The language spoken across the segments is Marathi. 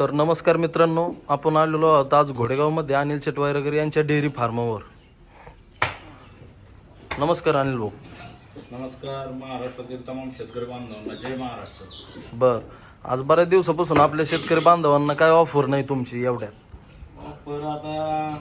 तर नमस्कार मित्रांनो आपण आलेलो आहोत आज घोडेगावमध्ये अनिल चटवायरगर यांच्या डेअरी फार्मावर. नमस्कार अनिल भाऊ. नमस्कार महाराष्ट्रातील तमाम शेतकरी बांधवांना जय महाराष्ट्र. बर आज बऱ्याच दिवसापासून आपल्या शेतकरी बांधवांना काय ऑफर नाही तुमची एवढ्यात? ऑफर आता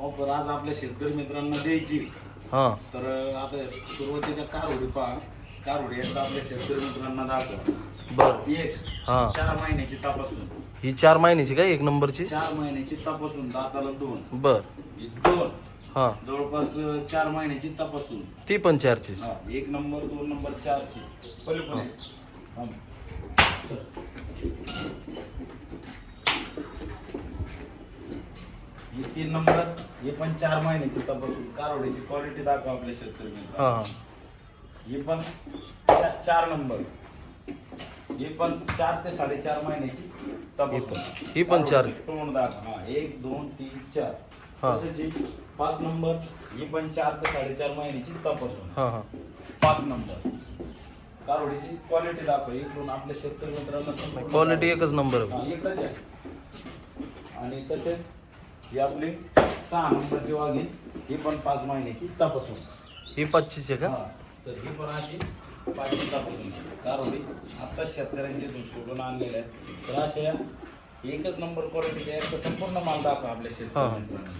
ऑफर आज आपल्या शेतकरी मित्रांना द्यायची. हां. तर आता सुरुवातीच्या कारवडी पहा. कारवडी एकदा आपल्या शेतकरी मित्रांना दाखवा. बर. एक हां. चार महिन्याची तपासून. ही चार महिन्याची काय? एक नंबरची? चार महिन्याची तपासून दाताला दोन. बर. ही दोन. हां. जवळपास चार महिन्याची तपासून. ती पण चारचीच. हा, एक नंबर दोन नंबर चारची. पहिले हा. हे तीन नंबर हे पण चार महिन्याची तपासून. कारवडीची क्वालिटी दाखवा आपल्या शेतकरी. हां हां. हे पण चा- चार नंबर. हे पण चार ते साडेचार महिन्याची तपासून ही पण. चार. तोंड दाखवा हा एक दोन तीन चार. हा. तसंच ही पाच नंबर ही पण चार ते साडेचार महिन्याची तपासून हां हां. पाच नंबर. कारवडीची क्वालिटी दाखव. इकडून आपल्या शेतकरी मित्रांना संपूर्ण क्वालिटी एकच नंबर आहे. हा, एकच आहे. आणि तसेच ही आपली सहा नंबरची वाघीण ही पण पाच महिन्याची तपासून ही पाचशेची आहे का? हा, तर ही पण अशी पाचशे तपासून कारवडी आता शेतकऱ्यांचे दूध सोडून आणलेले आहेत. तर अशा एकच नंबर क्वालिटी आहे तर संपूर्ण माल दाखवा आपल्या मित्रांना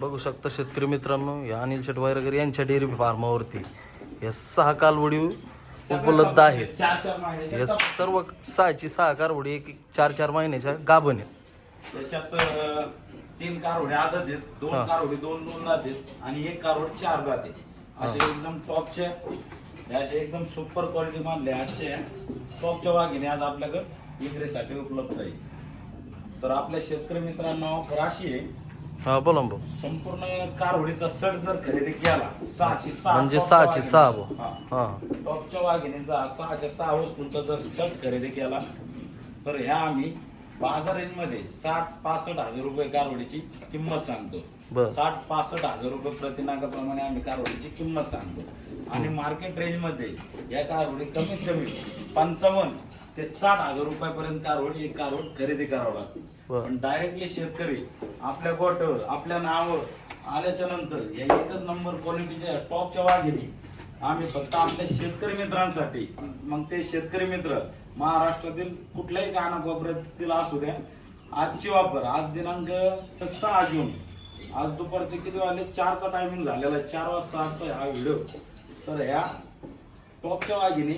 बघू शकता शेतकरी मित्रांनो या अनिल चटवायरगर यांच्या डेअरी फार्मावरती या सहा कालवडी उपलब्ध आहेत. या सर्व सहाची सहा कारवडी एक एक चार चार महिन्याच्या गाभण आहेत. त्याच्यात तीन कारवडे आदत आहेत. दोन कारवडे दोन दोन जाते आणि एक कारवड चार जाते असे एकदम टॉपचे असे एकदम सुपर क्वालिटी मानले आजचे. टॉपच्या वाघिणी आज आपल्याकडे विक्रीसाठी उपलब्ध आहे. तर आपल्या शेतकरी मित्रांना ऑफर अशी आहे. हा बोला भाऊ. संपूर्ण कारवडीचा सड जर खरेदी केला सहाची सहा म्हणजे सहाची सहा. भाऊ. हा. टॉपच्या वाघिणीचा सहाच्या सहा वस्तूंचा जर सट खरेदी केला तर ह्या आम्ही बाजारमध्ये साठ पासष्ट हजार रुपये कारवडीची किंमत सांगतो. बर. साठ पासष्ट हजार रुपये प्रतिनागाप्रमाणे आम्ही कारवडीची किंमत सांगतो आणि मार्केट रेंजमध्ये या कारवडी कमीत कमी पंचावन्न ते साठ हजार रुपयापर्यंत कारवड एक कारवड खरेदी करावं लागते. पण डायरेक्टली शेतकरी आपल्या गोट्यावर आपल्या नावावर आल्याच्यानंतर या एकच नंबर क्वालिटीच्या टॉपच्या वाघिणी आम्ही फक्त आपल्या शेतकरी मित्रांसाठी मग ते शेतकरी मित्र महाराष्ट्रातील कुठल्याही कानाकोपऱ्यातील असू द्या आजची वापर आज दिनांक सहा जून आज दुपारचे किती वाजले? चारचा टायमिंग झालेला आहे. चार वाजता आजचा हा व्हिडिओ तर ह्या टॉपच्या वाघिणी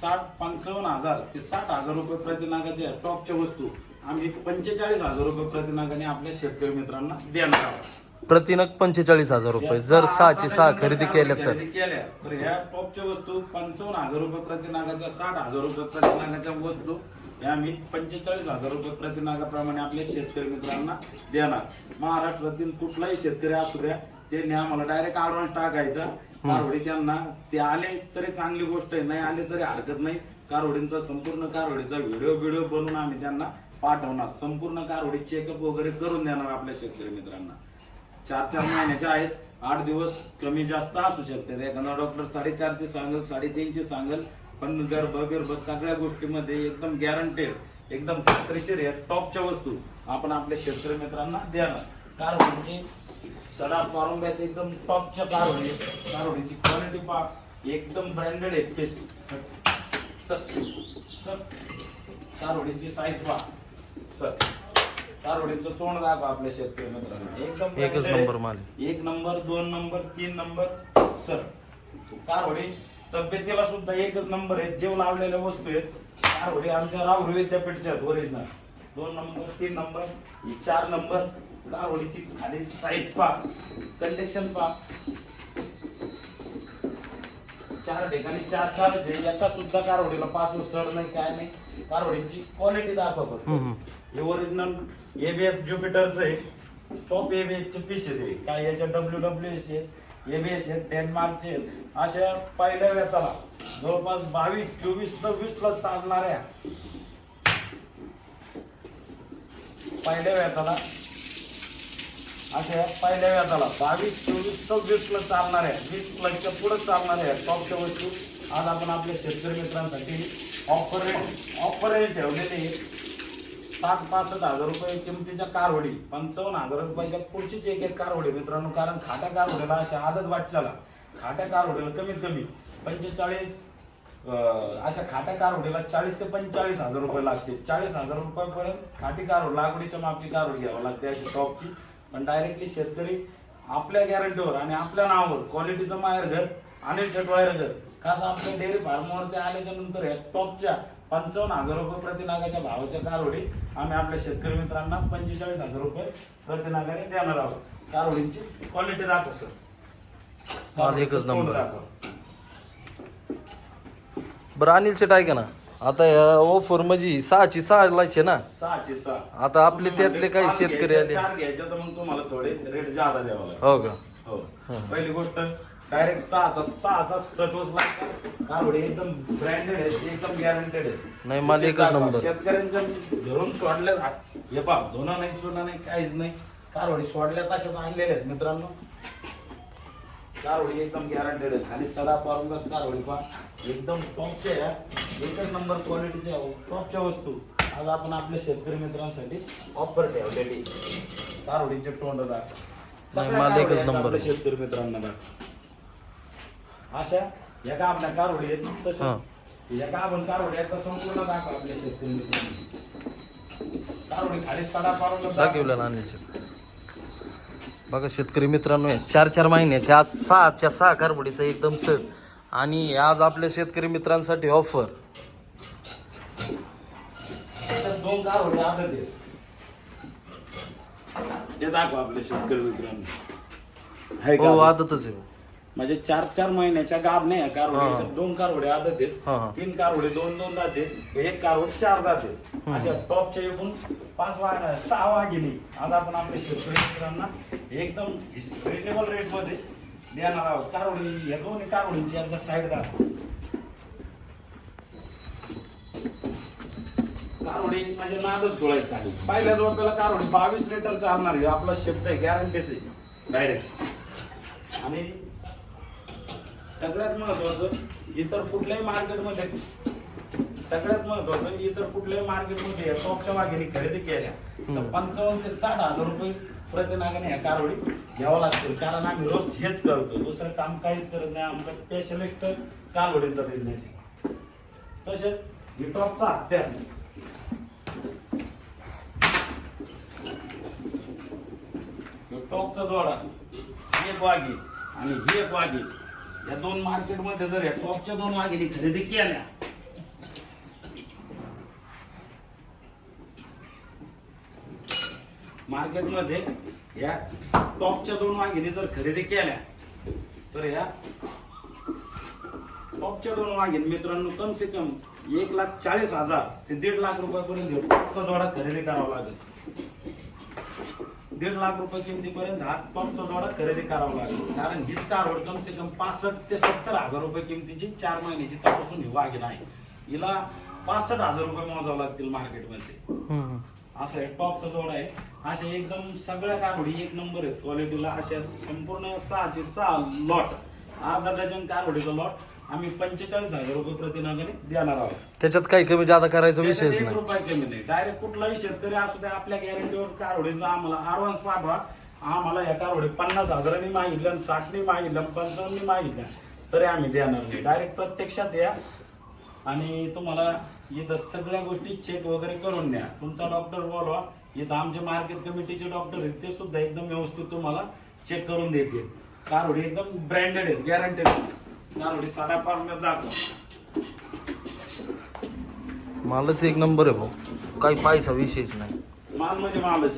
साठ पंचावन्न हजार ते साठ हजार रुपये प्रतिनागाच्या टॉपच्या वस्तू. आम्ही पंचेचाळीस हजार रुपये प्रतिनागाने आपल्या शेतकरी मित्रांना देणार आहोत. प्रतिनग पंचेचाळीस हजार रुपये. जर सहाची सहा खरेदी केल्या तर. खरेदी केल्या. तर ह्या टॉपच्या वस्तू पंचावन्न हजार रुपये प्रतिनागाच्या साठ हजार रुपये प्रतिनागाच्या वस्तू. हे आम्ही पंचेचाळीस हजार रुपये प्रतिनागाप्रमाणे आपल्या शेतकरी मित्रांना देणार. महाराष्ट्रातील कुठलाही शेतकरी असू द्या त्यांनी आम्हाला डायरेक्ट ऍडव्हान्स टाकायचा. कारवडी त्यांना ते आले तरी चांगली गोष्ट आहे नाही आले तरी हरकत नाही. कारवडींचा संपूर्ण कारवडीचा व्हिडिओ व्हिडिओ बनवून आम्ही त्यांना पाठवणार. संपूर्ण कारवडी चेकअप वगैरे करून देणार आपल्या शेतकरी मित्रांना. चार चार महिन्याचे आहेत. आठ दिवस कमी जास्त असू शकते एखादा डॉक्टर साडेचारचे सांगल साडेतीनचे सांगल. पण गर्भ गर्भ सगळ्या गोष्टीमध्ये एकदम गॅरंटेड एकदम खात्रीशीर या टॉपच्या वस्तू आपण आपल्या शेतकरी मित्रांना देणार. कारवडीची सडा पारुंब्यात एकदम टॉपच्या कारवडी कारवडीची क्वालिटी पा एकदम ब्रँडेड आहे पीस सर सर कारवडीची साईज पहा. सर कारवडीचं तोंड दाखवा आपल्या शेतकरी मित्रांना. एकदम एकच आहे. नंबर माल आहे. एक नंबर दोन नंबर तीन नंबर सर कारवडी तब्येतीला सुद्धा एकच नंबर आहे जेव लावलेल्या वस्तू आहेत. कारवडी आमच्या राहुरी विद्यापीठच्या आहेत ओरिजिनल दोन नंबर तीन नंबर ही चार नंबर. कारवडीची खाली साईड पा कंडेक्शन पा. चार ठिकाणी चार चार जे एका सुद्धा कारवडीला पाच सर नाही काय नाही. कारवडीची क्वालिटी दाखवा फक्त. हे ओरिजिनल एबीएस ज्युपिटरचं आहे. टॉप एबीएस चे पीस आहे. काय याच्या डब्ल्यू डब्ल्यू एस आहेत एबीएस आहेत डेन्मार्कचे आहेत अशा पहिल्या वेताला जवळपास बावीस चोवीस सव्वीस ला चालणाऱ्या पहिल्या वेताला अशा पहिल्या व्याजाला बावीस चोवीस सव्वीस ला चालणाऱ्या वीस प्लसच्या पुढे चालणाऱ्या टॉपच्या वस्तू आज आपण आपल्या शेतकरी मित्रांसाठी ऑफर रेट ऑफर रेट ठेवलेले पाच पासष्ट हजार रुपये किमतीच्या कारवडी पंचावन्न हजार रुपयाच्या पुढचीच एक एक कारवडी मित्रांनो कारण खाट्या कारवडीला अशा आदत वाटचाला खाट्या कारवडीला कमीत कमी पंचेचाळीस अशा खाट्या कारवडीला चाळीस ते पंचेचाळीस हजार रुपये लागते चाळीस हजार रुपयापर्यंत खाटी कारवड लागवडीच्या मापची कारवड घ्यावं लागते अशी टॉपची. पण डायरेक्टली शेतकरी आपल्या गॅरंटीवर आणि आपल्या नावावर क्वालिटीचं माहेर घर अनिल शेटवायर घर. कसं आपल्या डेअरी फार्मवरती आल्याच्यानंतर या टॉपच्या पंचावन्न हजार रुपये प्रतिनागाच्या भावाच्या कारवडी आम्ही आपल्या शेतकरी मित्रांना पंचेचाळीस हजार रुपये प्रतिनागाने देणार आहोत. कारवडींची क्वालिटी दाखव सर एकच नंबर. बरं अनिल सेट ऐका ना? आता ऑफर म्हणजे सहाची सहा लायचे ना? सहाशे सहा. आता आपले त्यातले काही शेतकरी आले. चार घ्यायचे तर मग तुम्हाला थोडे रेट जादा द्यावा लागेल. हो का? हो. पहिली गोष्ट डायरेक्ट सहाचा सहाचा सट उचला कारवडी एकदम ब्रँडेड आहे एकदम गॅरंटेड आहे नाही, माल एकच नंबर. शेतकऱ्यांच्या घरून सोडल्या हे पा धुणं नाही चुना नाही काहीच नाही. कारवडी सोडल्या तशाच आणलेल्या आहेत मित्रांनो. कारवडी एकदम गॅरंटेड आहे खाली सडा पारून कारवडी पा एकदम टॉपच्या या एकच नंबर क्वालिटीच्या टॉपच्या वस्तू. आज आपण आपल्या शेतकरी मित्रांसाठी ऑफर ठेवलेली. कारवडीचे तोंड दाखव. माल एकच आहेत नंबर आहे. शेतकरी मित्रांना. दाखव अशा या का आपल्या कारवडी आहेत हा. तसं या का आपण कारवडी आहेत संपूर्ण दाखव आपल्या शेतकरी मित्रांना. कारवडी खाली सडा पारून दाखव. दाखवलेला अनिल सेट बघा शेतकरी मित्रांनो चार चार महिन्याच्या आज सहाच्या सहा कारवडीचा एकदम सट आणि आज आपल्या शेतकरी मित्रांसाठी ऑफर दोन कारवडी हे दाखव आपल्या शेतकरी मित्रांना? हो आदतच आहे. म्हणजे चार चार महिन्याच्या गाभ नाही हा. कारवडी दोन कारवडे आदत आहेत. तीन कारवडे दोन दोन दात आहेत. एक कारवड चार दात आहेत. अशा टॉपच्या एकूण पाच वाघ सहा वाघिनी आज आपण आपल्या शेतकरी मित्रांना एकदम रिजनेबल रेटमध्ये देणार आहोत. कारवडी या दोन्ही कारवडींची एकदा साईड दाखव. कारवडी म्हणजे नादच सोडायचं काही पहिल्या जोडप्याला कारवडी बावीस लिटर चालणार आहे. आपला शब्द आहे गॅरंटीच आहे. डायरेक्ट आणि सगळ्यात महत्वाचं इतर कुठल्याही मार्केटमध्ये सगळ्यात महत्वाचं इतर कुठल्याही मार्केटमध्ये या टॉपच्या मागेने खरेदी केल्या तर पंचावन्न ते साठ हजार रुपये प्रतिनागाने ह्या कारवडी घ्यावं लागतील कारण आम्ही रोज हेच करतो. दुसरं काम काहीच करत नाही. आमचा स्पेशलिस्ट कारवडींचा बिझनेस तसेच ही टॉपचा हत्या टॉपचा जोडा एक वाघी आणि ही एक वाघी. या दोन मार्केटमध्ये जर या टॉपच्या दोन वाघिनी खरेदी केल्या मार्केटमध्ये या टॉपच्या दोन वाघिनी जर खरेदी केल्या तर या टॉपच्या दोन वाघीन मित्रांनो कम से कम एक लाख चाळीस हजार ते दीड लाख रुपयापर्यंत टॉपचा जोडा खरेदी करावा लागेल. दीड लाख रुपये किमतीपर्यंत हा टॉपचा जोडा खरेदी करावा लागेल. कारण हीच कारवड कम से कम पासष्ट ते सत्तर हजार रुपये किमतीची चार महिन्याची तपासून ही वाघीण आहे हिला पासष्ट हजार रुपये मोजावं लागतील मार्केटमध्ये असं आहे टॉपचा जोडा आहे. असे एकदम सगळ्या कारवडी एक नंबर आहेत. क्वालिटीला अशा संपूर्ण सहाचे सहा लॉट अर्धा डझन कारवडीचा लॉट आम्ही पंचेचाळीस हजार रुपये प्रतिनागाने देणार आहोत. त्याच्यात काही कमी जादा करायचा विषयच त्याच्यात एक नाही. रुपया कमी नाही. डायरेक्ट कुठलाही शेतकरी असू द्या आपल्या गॅरंटीवर कारवडीचा आम्हाला ऍडव्हान्स पाठवा. आम्हाला या कारवडी पन्नास हजारांनी मागितलं साठनी मागितलं पंचावन्ननी मागितलं. तरी आम्ही देणार नाही. डायरेक्ट प्रत्यक्षात या आणि तुम्हाला इथं सगळ्या गोष्टी चेक वगैरे करून द्या. तुमचा डॉक्टर बोलवा. इथं आमचे मार्केट कमिटीचे डॉक्टर आहेत ते सुद्धा एकदम व्यवस्थित तुम्हाला चेक करून देतील. कारवडी एकदम ब्रँडेड आहेत गॅरंटेड कारवडी साड्या पार दाखव. मालच एक नंबर आहे भाऊ. काही पाहायचा विषयच नाही. माल म्हणजे मालच.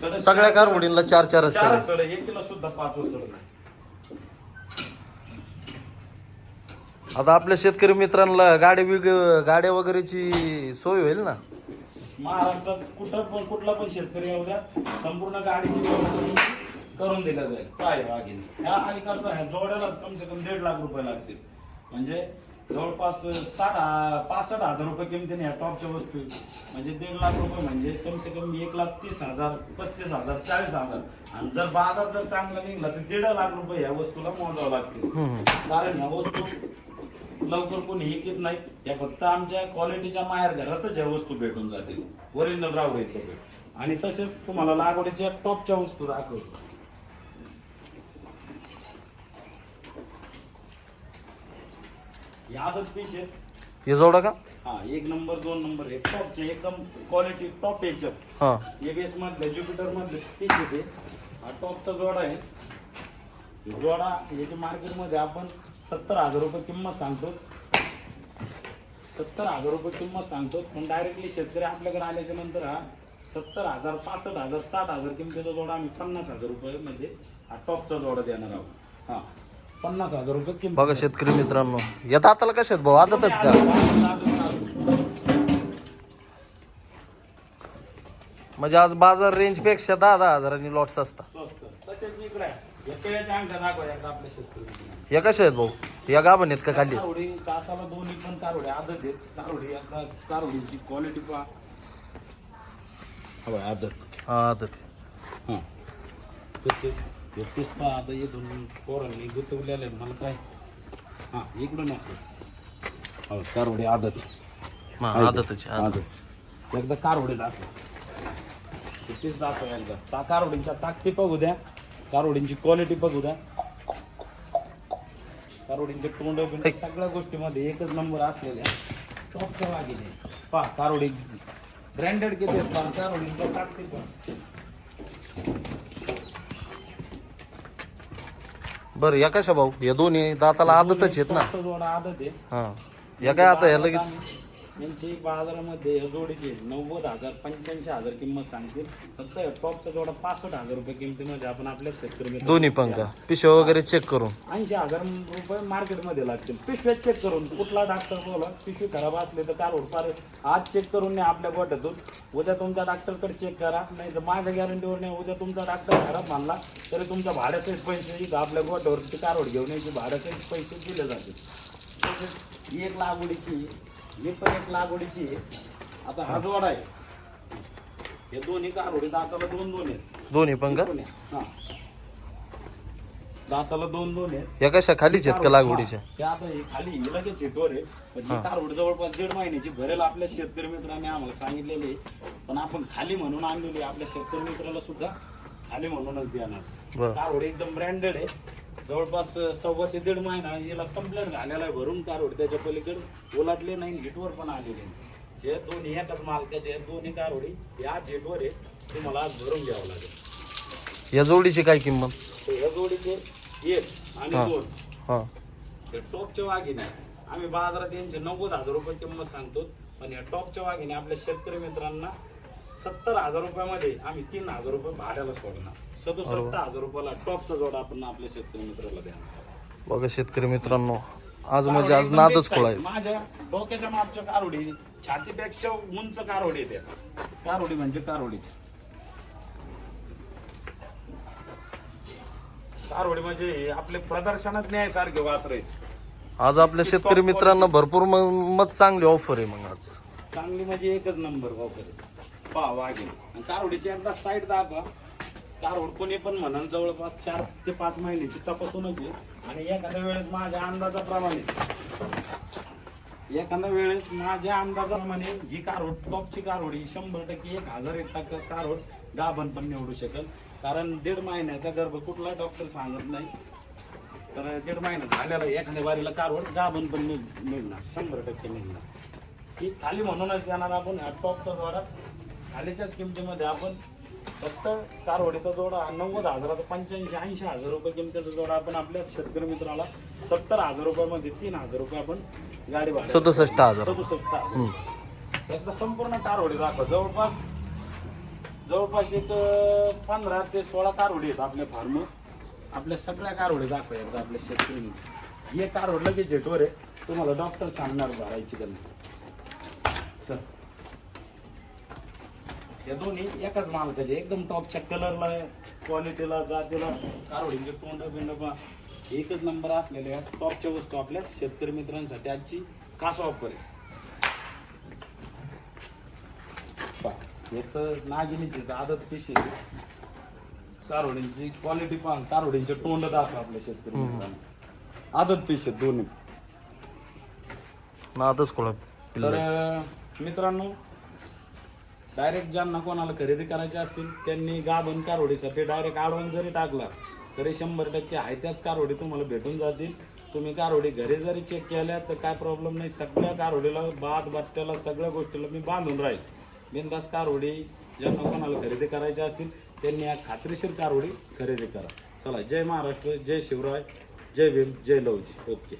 सडक सगळ्या चार- कारवडींना चार चार सड एक किलो सुद्धा पाच सड नाही. आता आपल्या शेतकरी मित्रांना गाडी बिग गाड्या वगैरेची सोय होईल ना? महाराष्ट्रात कुठं पण कुठला पण शेतकरी येऊ द्या संपूर्ण गाडीची व्यवस्था करून दिल्या जाईल. काय वाघीन ह्या अलीकडचा ह्या जोड्यालाच कम से कम दीड लाख रुपये लागतील. म्हणजे जवळपास साठ हा- पासष्ट हजार रुपये किमतीने या टॉपच्या वस्तू. म्हणजे दीड लाख रुपये म्हणजे कम से कम एक लाख तीस हजार पस्तीस हजार चाळीस हजार. आणि जर बाजार जर चांगला निघला तर दीड लाख रुपये या वस्तूला मोजावं लागतील. कारण ह्या वस्तू लवकर कोणी विकत नाहीत. या फक्त आमच्या क्वालिटीच्या माहेर घरातच ह्या वस्तू भेटून जातील. ओरिजिनल राहू येतो आणि तसेच तुम्हाला लागवडीच्या टॉपच्या वस्तू दाखवतो. आदत पीस आहेत. हे जोडा का? हा एक नंबर दोन नंबर एक टॉपचे एकदम क्वालिटी टॉप याच्यात हा. एबीएस मधले ज्युपिटर मधले पीस येते हा. टॉपचा जोडा आहे. जोडा याच्या मार्केटमध्ये आपण सत्तर हजार रुपये किंमत सांगतो. सत्तर हजार रुपये किंमत सांगतो. पण डायरेक्टली शेतकरी आपल्याकडे आल्याच्यानंतर हा सत्तर हजार पासष्ट हजार साठ हजार किमतीचा जोडा आम्ही पन्नास हजार रुपये म्हणजे हा टॉपचा जोडा देणार आहोत. हा. पन्नास हजार रुपये किंमत बघा शेतकरी मित्रांनो. या दाताला कशा आहेत भाऊ? आदतच का? म्हणजे आज बाजार रेंजपेक्षा दहा दहा हजारांनी लॉट्स असतात. स्वस्त. तसेच इकडे आहे. या केळ्याच्या अंगठ्या दाखवा एकदा आपल्या शेतकरी या कशा आहेत भाऊ? या गाभण आहेत का खाली? कारोडी दाताला दोन्ही पण कारोडे आदत आहेत. कारोडी एकदा कारोडीची क्वालिटी पहा. हवं आदत. हा आदत हां. तसेच हे पिस्ता आता इथून पोरांनी गुतवलेले आहेत. मला काय? हां इकडून असं. हो कारोडी आदत. आदतच आहे, आदत. एकदा कारोडी दाखव. तेच दाखव एकदा. ता कारोडींच्या ताकदी बघू द्या. कारोडींची क्वालिटी बघू द्या. कारोडींचे तोंड सगळ्या गोष्टीमध्ये एकच नंबर असलेल्या टॉपच्या वागिने पा कारोडी ब्रँडेड किती पहा कारोडींच्या ताकदी पण बरं या कशा भाऊ? या दोन्ही दाताला आदतच आहेत ना. जोडा आदत आहे. हा. या काय आता या लगेच यांची बाजारामध्ये या जोडीची नव्वद हजार पंच्याऐंशी हजार किंमत सांगतील. फक्त या टॉपचा जोडा पासष्ट हजार रुपये किमतीमध्ये आपण आपल्या शेतकरी दोन्ही का? पिशव्या वगैरे चेक करून. ऐंशी हजार रुपये मार्केटमध्ये लागतील. पिशव्या चेक करून. कुठला डॉक्टर बोला? पिशवी खराब असले तर कार फार आज चेक करून नाही आपल्या गोठ्यातून उद्या तुमच्या डॉक्टरकडे चेक करा. नाही तर माझ्या गॅरंटीवर नाही. उद्या तुमचा डॉक्टर खराब मानला तरी तुमच्या भाड्यासहित पैसे इथं आपल्या गोठ्यावरती कारवड घेऊन यायची. भाड्यासहित पैसे दिले जातील. एक लागवडीची ही पण एक लागवडीची आहे. आता हा जोडा आहे. हे दोन्ही कारवडी दाताला दोन दोन आहेत. दोन्ही पण का? दोन. हा. दाताला दोन दोन आहेत. या कशा खालीच आहेत का लागवडीच्या? ते आता हे खाली हे लगेच हिटवर आहे पण ही कारवड जवळपास दीड महिन्याची भरेल आपल्या शेतकरी मित्रांनी आम्हाला सांगितलेले. पण आपण खाली म्हणून आणलेली आहे. आपल्या शेतकरी मित्राला सुद्धा खाली म्हणूनच देणार. बरं. कारवड एकदम ब्रँडेड आहे जवळपास सव्वा ते दीड महिना याला कंप्लेंट झालेला आहे भरून कारवड त्याच्या पलीकडे ओलाटले नाही हिटवर पण आलेले नाही. हे दोन्ही एकाच मालकाचे आहेत, दोन्ही कारवडी या हिटवर आहे तुम्हाला आज भरून घ्यावं लागेल. या जोडीची काय किंमत? ह्या जोडीचे एक आणि दोन. हा. हे टॉपच्या वाघिने आम्ही बाजारात यांचे नव्वद हजार रुपये किंमत सांगतो. पण या टॉपच्या वाघिने आपल्या शेतकरी मित्रांना सत्तर हजार रुपयामध्ये आम्ही तीन हजार रुपये भाड्याला सोडणार. सदुसष्ट हजार रुपयाला टॉपचा जोडा आपण आपल्या शेतकरी मित्राला देणार बघा शेतकरी मित्रांनो आज म्हणजे आज नादच खोळायचं. माझ्या डोक्याच्या मागच्या कारोडी छातीपेक्षा उंच कारोडी त्या कारोडी म्हणजे कारोडी कारोडी म्हणजे हे आपले प्रदर्शनात न्यायसारखे वासरे आज आपल्या शेतकरी मित्रांना भरपूर म- मत चांगली ऑफर आहे मग आज. चांगली म्हणजे एकच नंबर वापर पहा वाघेल आणि कारोडीची एकदा साईड दाखवा. कारोड कोणी पण म्हणाल जवळपास चार ते पाच महिन्याची तपासूनच आहे. आणि एखाद्या वेळेस माझ्या अंदाजाप्रमाणे एखाद्या वेळेस माझ्या अंदाजाप्रमाणे ही कारोड टॉपची कारोड ही शंभर टक्के एक हजार एक टक्का कारोड गाभण पण निवडू शकेल. कारण दीड महिन्याचा गर्भ कुठला डॉक्टर सांगत नाही. तर दीड महिना झाल्याला एखाद्या वारीला कारवड गाभण पण मिळणार शंभर टक्के मिळणार ही खाली म्हणूनच देणार आपण ह्या टॉपच्या द्वारा. खालीच्याच किमतीमध्ये आपण फक्त कारवडीचा जोडा नव्वद हजाराचा पंच्याऐंशी ऐंशी हजार रुपये किमतीचा जोडा आपण आपल्या शेतकरी मित्राला सत्तर हजार रुपयामध्ये तीन हजार रुपये आपण गाडी सदुसष्ट हजार. सदुसष्ट हजार. एकदा संपूर्ण कारवडी दाखवा. जवळपास जवळपास एक पंधरा ते सोळा कारवडी आहेत आपल्या फार्म. आपल्या सगळ्या कारवडी दाखवा एकदा आपल्या शेतकरी हे कारवड लगेच झेटवर आहे. तुम्हाला डॉक्टर सांगणार भरायची त्यांना सर. या दोन्ही एकाच मालकाचे. एकदम टॉपच्या कलरला क्वालिटीला जातीला कारवडींचे तोंड बिंड एकच नंबर असलेल्या टॉपच्या वस्तू आपल्या शेतकरी मित्रांसाठी आजची कास ऑफर आहे. हे तर नागिनीचे तर आदत पिशी कारोडींची क्वालिटी पाहून कारोडींचे तोंड दाखव आपल्या शेतकरी मित्रांना. आदत पिश आहेत दोन्ही. नादच कोळा तर मित्रांनो डायरेक्ट ज्यांना कोणाला खरेदी करायची असतील त्यांनी गाभण कारोडीसाठी डायरेक्ट आडवण जरी टाकला तरी शंभर टक्के आहे त्याच कारोडी तुम्हाला भेटून जातील. तुम्ही कारोडी घरी जरी चेक केल्या तर काय प्रॉब्लेम नाही. सगळ्या कारोडीला बाद बट्ट्याला सगळ्या गोष्टीला मी बांधून राहील. बिंदास कारोडी ज्यांना कोणाला खरेदी करायची असतील त्यांनी या खात्रीशीर कारोडी खरेदी करा. चला जय महाराष्ट्र जय शिवराय जय भीम जय लवजी ओके.